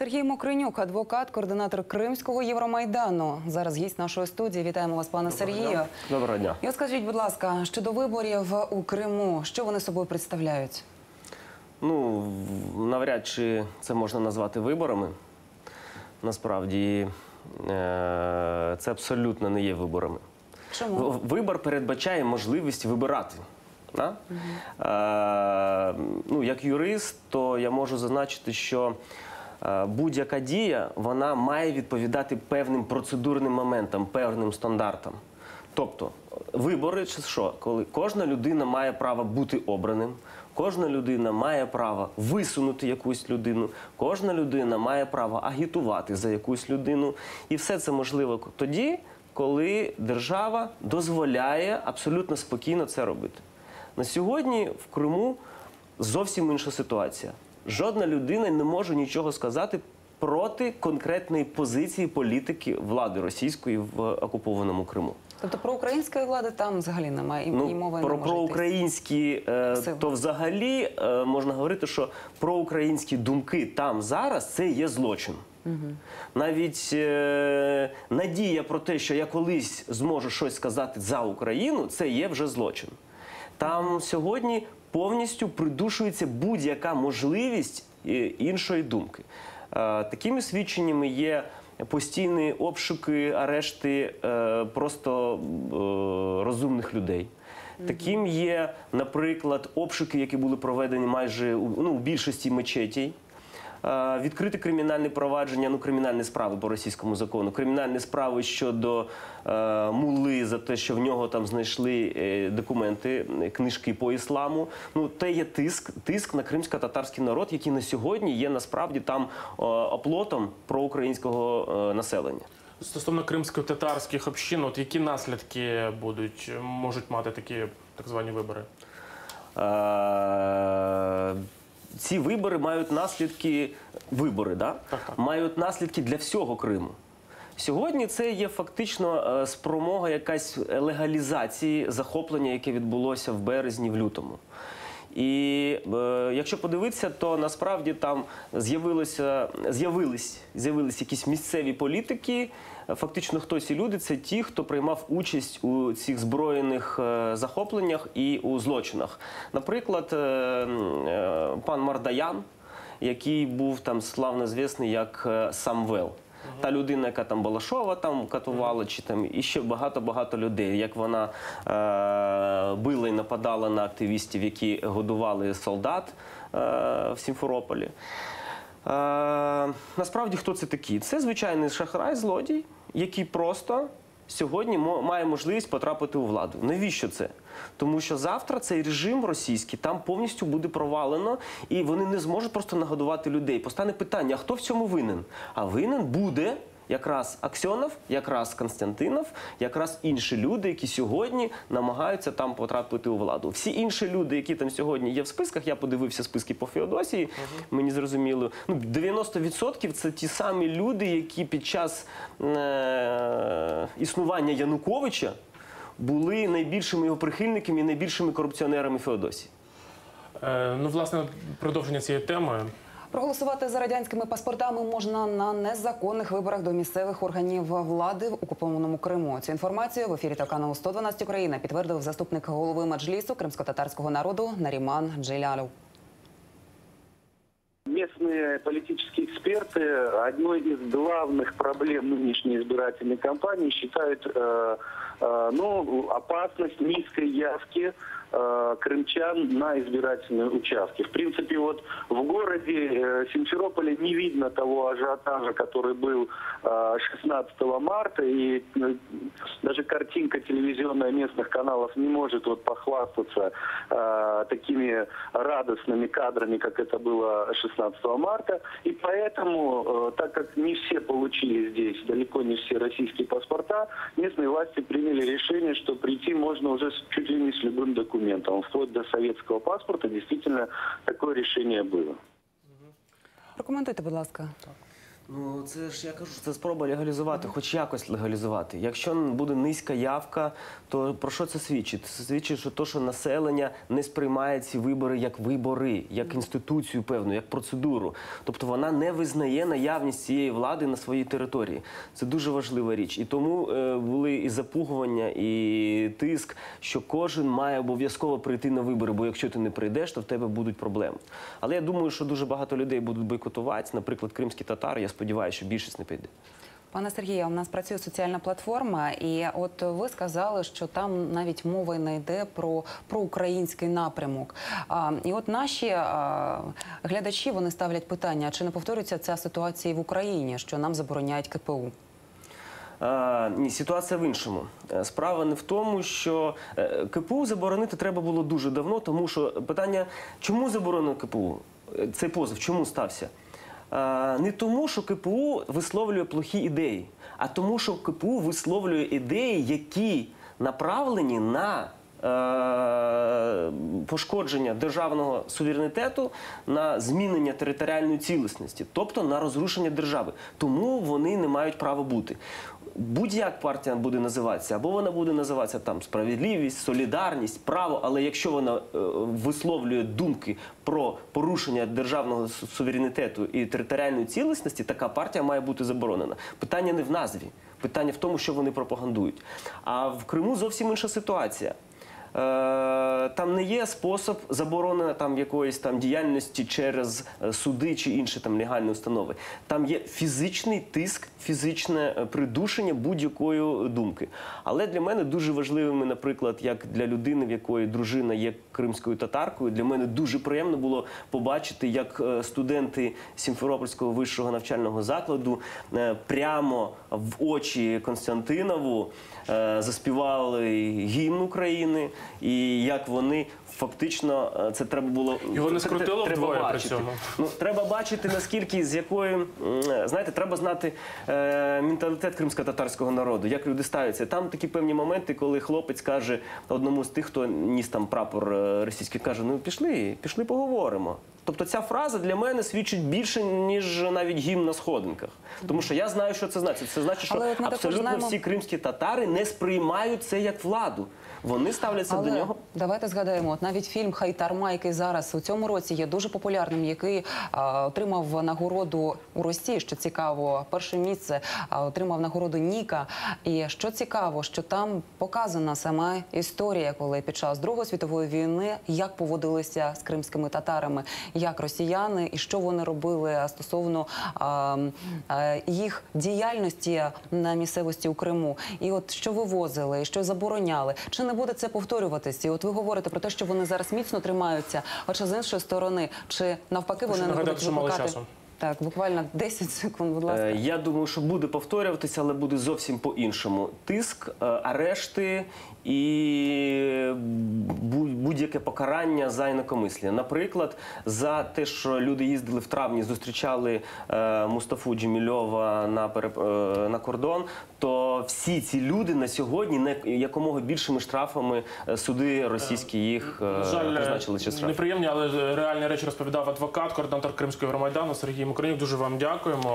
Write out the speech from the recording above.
Сергій Мокринюк, адвокат, координатор Кримського Євромайдану. Зараз гість нашої студії. Вітаємо вас, пане Сергію. Доброго дня. І от скажіть, будь ласка, щодо виборів у Криму, що вони собою представляють? Ну, навряд чи це можна назвати виборами. Насправді е, це абсолютно не є виборами. Чому? Вибор передбачає можливість вибирати. Да? Е, ну, як юрист, то я можу зазначити, що будь-яка дія вона має відповідати певним процедурним моментам, певним стандартам. Тобто, вибори чи що, коли кожна людина має право бути обраним, кожна людина має право висунути якусь людину, кожна людина має право агітувати за якусь людину. І все це можливо тоді, коли держава дозволяє абсолютно спокійно це робити. На сьогодні в Криму зовсім інша ситуація. Жодна людина не може нічого сказати проти конкретної позиції політики влади російської в окупованому Криму. Тобто про української влади там взагалі немає і, і Ну, мови про, не про йтись. українські, е, то взагалі е, можна говорити, що про українські думки там зараз це є злочин. Навіть е, надія про те, що я колись зможу щось сказати за Україну, це є вже злочин. Там сьогодні повністю придушується будь-яка можливість е, іншої думки. Е, Такими свідченнями є постійні обшуки, арешти е, просто розумних людей. Таким є, наприклад, обшуки, які були проведені майже ну, у більшості мечетій. Е, Відкрити кримінальне провадження, ну кримінальні справи по російському закону, кримінальні справи щодо е, мули за те, що в нього там знайшли е, документи, книжки по ісламу. Ну те є тиск, тиск на кримсько-татарський народ, який на сьогодні є насправді там оплотом проукраїнського населення. Стосовно кримсько-татарських общин, от які наслідки будуть можуть мати такі так звані вибори? Ці вибори мають наслідки, вибори, да? Так, так. мають наслідки для всього Криму. Сьогодні це є фактично е, спромога якась легалізації захоплення, яке відбулося в березні, в лютому. І е, якщо подивитися, то насправді там з'явилося з'явились, з'явились якісь місцеві політики. Фактично, хто ці люди? Це ті, хто приймав участь у цих збройних е, захопленнях і у злочинах. Наприклад, е, е, пан Мардаян, який був там славно звісний як Самвел. Та людина, яка там Балашова там катувала, чи там і ще багато-багато людей, як вона е, била і нападала на активістів, які годували солдат е, в Сімферополі. Е, насправді, хто це такі? Це звичайний шахрай, злодій, який просто сьогодні має можливість потрапити у владу. Навіщо це? Тому що завтра цей режим російський там повністю буде провалено, і вони не зможуть просто нагодувати людей. Постане питання: а хто в цьому винен? А винен буде. Якраз Аксьонов, якраз Константинов, якраз інші люди, які сьогодні намагаються там потрапити у владу. Всі інші люди, які там сьогодні є в списках, я подивився списки по Феодосії, мені зрозуміло. Ну 90% це ті самі люди, які під час е- існування Януковича були найбільшими його прихильниками і найбільшими корупціонерами Феодосії. Е, ну, власне, продовження цієї теми. Проголосувати за радянськими паспортами можна на незаконних виборах до місцевих органів влади в окупованому Криму. Цю інформацію в ефірі телеканалу 112 Україна підтвердив заступник голови меджлісу кримсько-татарського народу Наріман Джилялов. Местные политические эксперты одной из главных проблем нынешней избирательной кампании считают э, э, ну, опасность низкой явки э, крымчан на избирательные участки. В принципе, вот в городе э, Симферополе не видно того ажиотажа, который был э, 16 марта, и э, даже картинка телевизионная местных каналов не может вот похвастаться э, такими радостными кадрами, как это было 16 марта. И поэтому, э, так как не все получили здесь, далеко не все российские паспорта, местные власти приняли решение, что прийти можно уже чуть ли не с любым документом. Вплоть до советского паспорта действительно такое решение было. Прокоментуйте, будь ласка. Ну, це ж я кажу, це спроба легалізувати, хоч якось легалізувати. Якщо буде низька явка, то про що це свідчить? Це свідчить, що то, що населення не сприймає ці вибори як вибори, як інституцію певну, як процедуру. Тобто вона не визнає наявність цієї влади на своїй території. Це дуже важлива річ. І тому е, були і запугування, і тиск, що кожен має обов'язково прийти на вибори, бо якщо ти не прийдеш, то в тебе будуть проблеми. Але я думаю, що дуже багато людей будуть бойкотувати. Наприклад, кримські татари. Я сподіваюся, що більшість не піде. Пане Сергію, у нас працює соціальна платформа, і от ви сказали, що там навіть мова не йде про, про український напрямок. А, і от наші а, глядачі вони ставлять питання: чи не повторюється ця ситуація в Україні, що нам забороняють КПУ? А, ні, ситуація в іншому. Е, Справа не в тому, що е, КПУ заборонити треба було дуже давно, тому що питання, чому заборонено КПУ? Е, Цей позов чому стався? Не тому, що КПУ висловлює плохі ідеї, а тому, що КПУ висловлює ідеї, які направлені на е, пошкодження державного суверенітету, на змінення територіальної цілісності, тобто на розрушення держави. Тому вони не мають права бути. Будь-як партія буде називатися, або вона буде називатися там справедливість, солідарність, право. Але якщо вона е, висловлює думки про порушення державного суверенітету і територіальної цілісності, така партія має бути заборонена. Питання не в назві, питання в тому, що вони пропагандують. А в Криму зовсім інша ситуація. Е, Там не є спосіб заборони там якоїсь там діяльності через е, суди чи інші там легальні установи. Там є фізичний тиск, фізичне е, придушення будь-якої думки. Але для мене дуже важливими, наприклад, як для людини, в якої дружина є кримською татаркою, для мене дуже приємно було побачити, як студенти Сімферопольського вищого навчального закладу прямо в очі Константинову заспівали гімн України, і як вони фактично е, це треба було Його не скрутило треба вдвоє при цьому? Ну треба бачити наскільки з якою знаєте, треба знати е, менталітет кримсько-татарського народу, як люди ставляться. Там такі певні моменти, коли хлопець каже одному з тих, хто ніс там прапор е, російський, каже: Ну пішли, пішли, поговоримо. Тобто ця фраза для мене свідчить більше, ніж навіть гімн на сходинках. Тому що я знаю, що це значить. Це значить, що Але абсолютно знаємо- всі кримські татари не сприймають це як владу. Вони ставляться Але до нього. давайте згадаємо, навіть фільм Хайтарма, який зараз у цьому році є дуже популярним, який а, отримав нагороду у Росії, що цікаво, перше місце а, отримав нагороду Ніка. І що цікаво, що там показана сама історія, коли під час Другої світової війни як поводилися з кримськими татарами, як росіяни, і що вони робили стосовно а, їх діяльності на місцевості у Криму. І от що вивозили, і що забороняли. Чи не буде це повторюватися? І от ви говорите про те, що вони зараз міцно тримаються. Хоча з іншої сторони, чи навпаки вони Хочу не нагадати, будуть що мало викликати? часу. Так, буквально 10 секунд, будь ласка. Е, Я думаю, що буде повторюватися, але буде зовсім по-іншому. Тиск, е, арешти і бу- будь-яке покарання за інакомислення. Наприклад, за те, що люди їздили в травні, зустрічали е, Мустафу Джемільова на, переп- е, на кордон, то всі ці люди на сьогодні не якомога більшими штрафами е, суди російські їх е, На жаль, призначили чи неприємні, але реальні речі розповідав адвокат, координатор Кримського Євромайдану Сергій Мукранів. Дуже вам дякуємо.